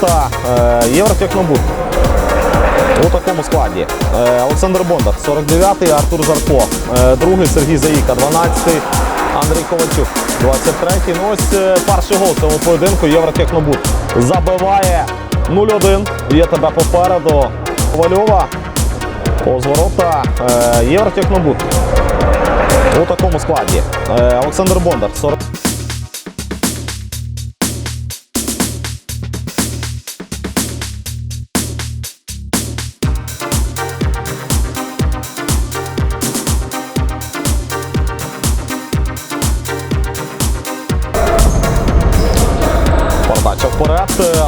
ворота е, Євротехнобуд. У такому складі. Е, Олександр Бондар, 49-й, Артур Жарко, е, другий Сергій Заїка, 12-й, Андрій Ковальчук, 23-й. Ну ось перший гол в цьому поєдинку Євротехнобуд. Забиває 0-1. Є тебе попереду. Ковальова. Повз ворота е, Євротехнобуд. У такому складі. Олександр Бондар, 40.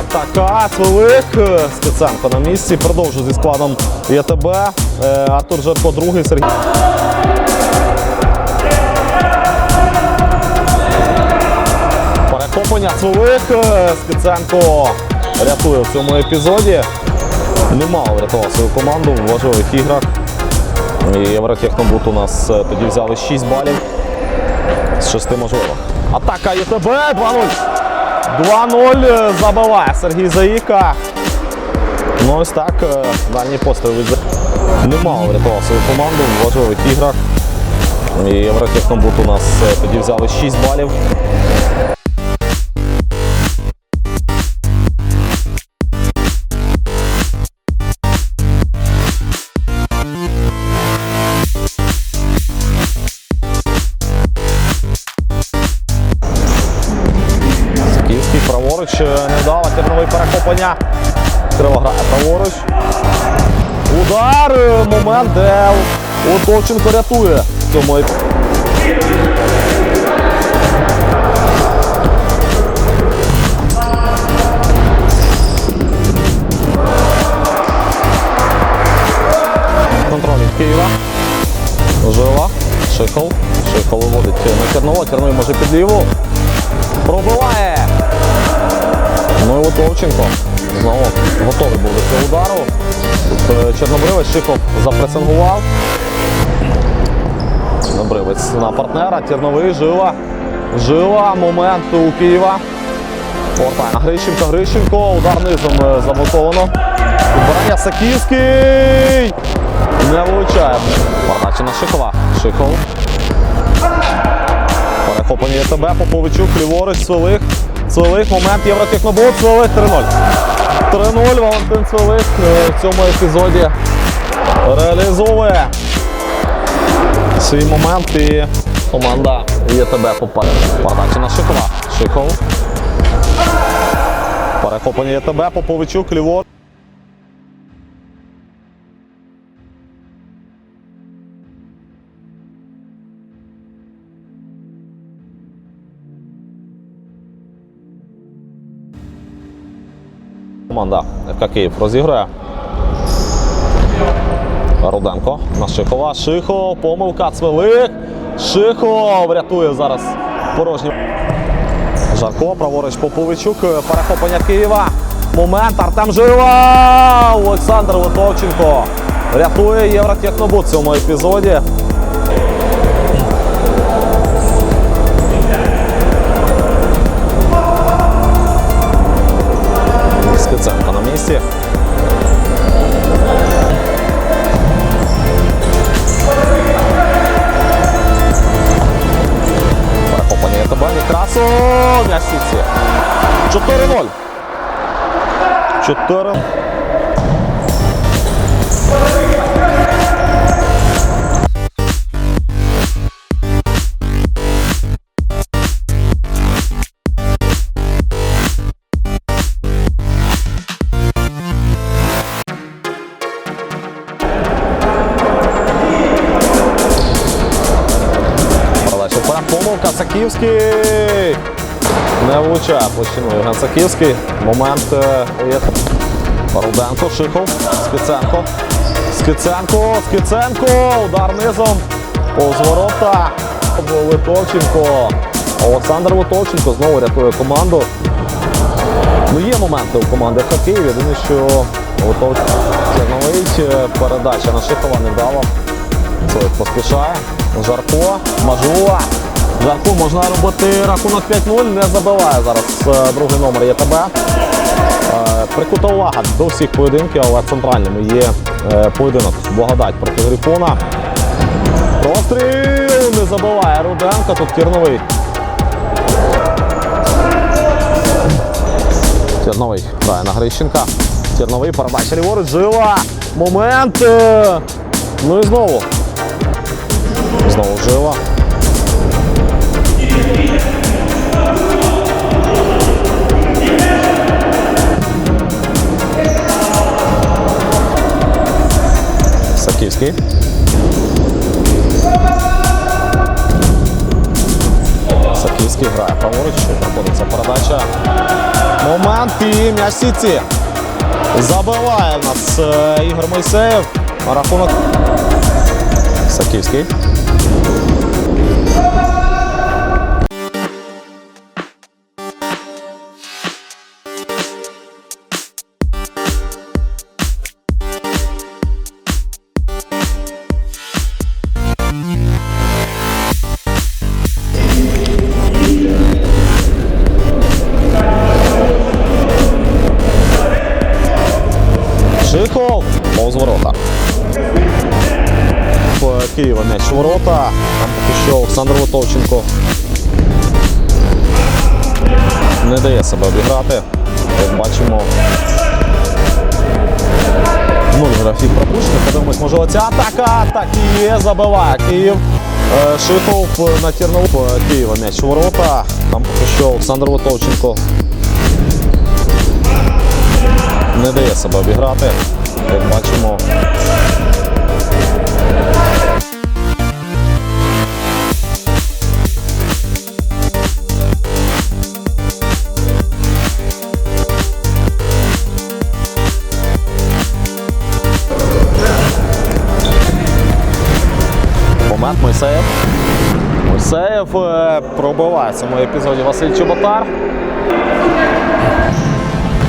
Атака. Е, Стеценко на місці. Продовжує зі складом ЄТБ. Е, Артур Жерко, другий Сергій. Перехоплення Цвилик. Е, Стеценко рятує в цьому епізоді. Немало врятував свою команду в важливих іграх. І Євротехнобут у нас е, тоді взяли 6 балів з 6 можливих. Атака ЄТБ 2-0. 2-0 забиває Сергій Заїка. Ну ось так, е, дальній постріл від Немало врятував свою команду в важливих іграх. І Євротехнобут у нас е, тоді взяли 6 балів. Праворуч не дала терновий перехоплення. Криво грає праворуч. Удар. Момент, де Отовченко рятує цьому Литовченко знову готовий був до цього удару. Е, Чорнобривець Шихов запресингував. Чорнобривець на партнера. Терновий, жила. Жила. Момент у Києва. Повертає на Грищенко. Грищенко. Удар низом е, заблоковано. Відбирання Саківський. Не влучає. Передача на Шихова. Шихов. Перехоплення ЄТБ, Поповичук, ліворуч, Свилих. Свилих, момент, Євротехнобуд, Цвелих 3-0. 3-0, Валентин Свилих е, в цьому епізоді реалізовує свій момент і команда ЄТБ попереду. Передача на Шихова. Шиков. Перехоплення ЄТБ, Поповичук, ліворуч. Команда ФК Київ розігрує. Руденко на Шихова. Шихов, помилка, Цвелик. Шихов рятує зараз порожню. Жарко, праворуч Поповичук, перехоплення Києва. Момент, Артем Жива! Олександр Литовченко рятує Євротехнобуд в цьому епізоді. спецценка на місці. Перехоплення ЕТБ, Некрасу, м'ясіці. 4-0. 4. -0. 4 помилка, Не влучає площину Євген Саківський. Момент е. Руденко, Шихов, Скиценко. Скиценко, Скиценко, удар низом. Повз ворота. Литовченко. Олександр Литовченко знову рятує команду. Ну, є моменти у команди ФК Київ. Єдине, що Литовченко е, передача на Шихова не вдала. Поспішає. Жарко, Мажула. Жарко можна робити рахунок 5-0, не забиває зараз е, другий номер ЄТБ. Е, Прикута увага до всіх поєдинків, але центральними є е, поєдинок Благодать проти Грифона. Простріл не забиває Руденко, тут Терновий. Терновий грає на Грищенка. Терновий передача ліворуч. Жила. Момент. Ну і знову. Знову жива. Саківський. Саківський грає праворуч, проходиться передача. Момент і м'яч сітці. Забиває нас е, Ігор Мойсеєв. Рахунок. Саківський. Києва м'яч ворота. Там поки що Олександр Лотовченко не дає себе обіграти. Як бачимо. Нуль графік пропущений. Подивимось, може оця атака. Так і є, забиває Київ. Е, Шихов на Тернову. Києва м'яч ворота. Там поки що Олександр Лотовченко не дає себе обіграти. Як бачимо. Мойсеєв. Мойсеєв е, пробиває в цьому епізоді Василь Чоботар.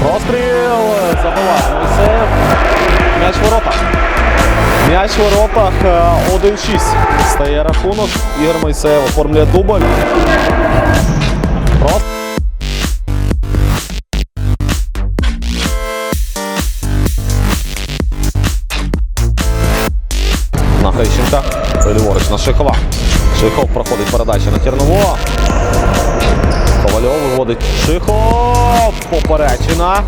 Простріл забиває Мойсеєв. М'яч в воротах. М'яч в воротах е, 1-6. Стає рахунок. Ігор Мойсеєв оформлює дубль. Просто. На Грищенка. Ліворуч на Шихова. Шихов проходить передача на Тернового. Ковальов виводить Шихов. Поперечина.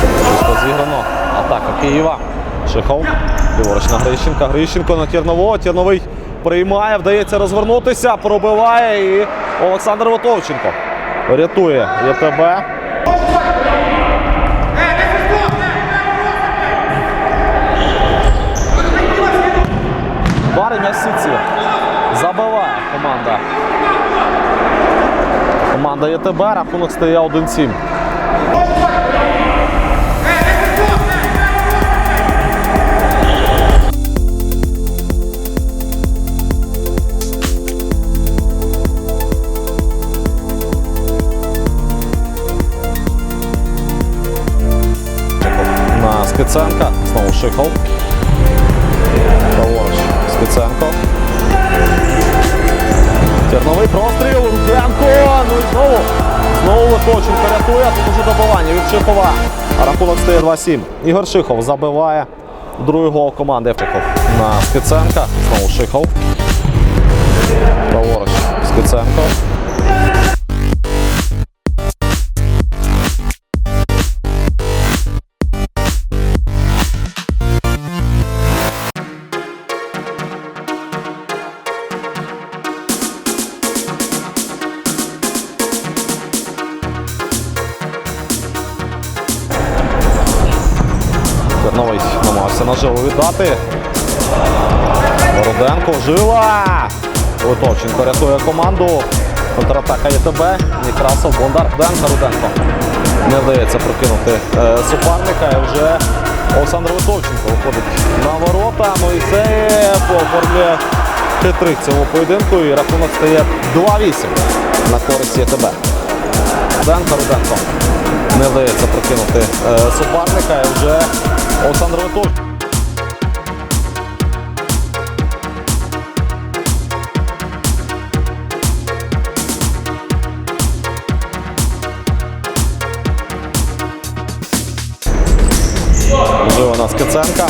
Чисто зіграно. Атака Києва. Шихов. Ліворуч на Грищенка. Грищенко на Тернового. Терновий приймає, вдається розвернутися, пробиває і Олександр Вотовченко рятує ЄТБ. Бари на сітці. Забиває команда. Команда ЄТБ, рахунок стає 1-7. На Скиценка. Знову Шихов. Праворуч. Скиценко. Терновий простріл. Руденко. Знову. Знову Литовченко рятує. а Тут уже добивання від Шихова. Рахунок стає 2-7. Ігор Шихов забиває другий гол команди. Шихов на Скиценка. Знову Шихов. Праворуч. Скиценко. Наживо. Руденко жила. Литовченко рятує команду. Контратака ЄТБ. Некрасов, Бондар, Руденко, Руденко. Не вдається прокинути е, суперника. І вже Олександр Литовченко виходить на ворота. Ну і це оформлює хитрик цього поєдинку. І рахунок стає 2-8 на користь ЄТБ. Руденко, Руденко. Не вдається прокинути е, суперника. І вже Олександр Литовченко. Нас Киценка.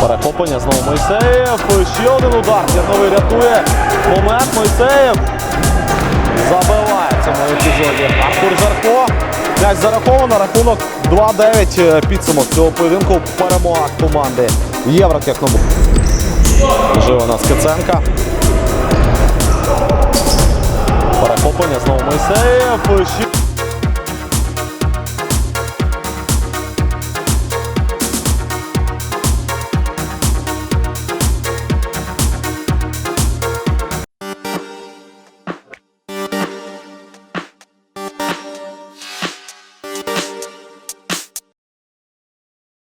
Перехоплення знову Мойсеєв. Ще один удар. Черновий рятує. Момент Мойсеєв. Забиває в цьому епізоді. Артур Жарко. М'яч зараховано. Рахунок 2-9. Е, Підсумок цього поєдинку. Перемога команди Євротехнобу. Живе у нас Киценка. Перехоплення знову Мойсеєв.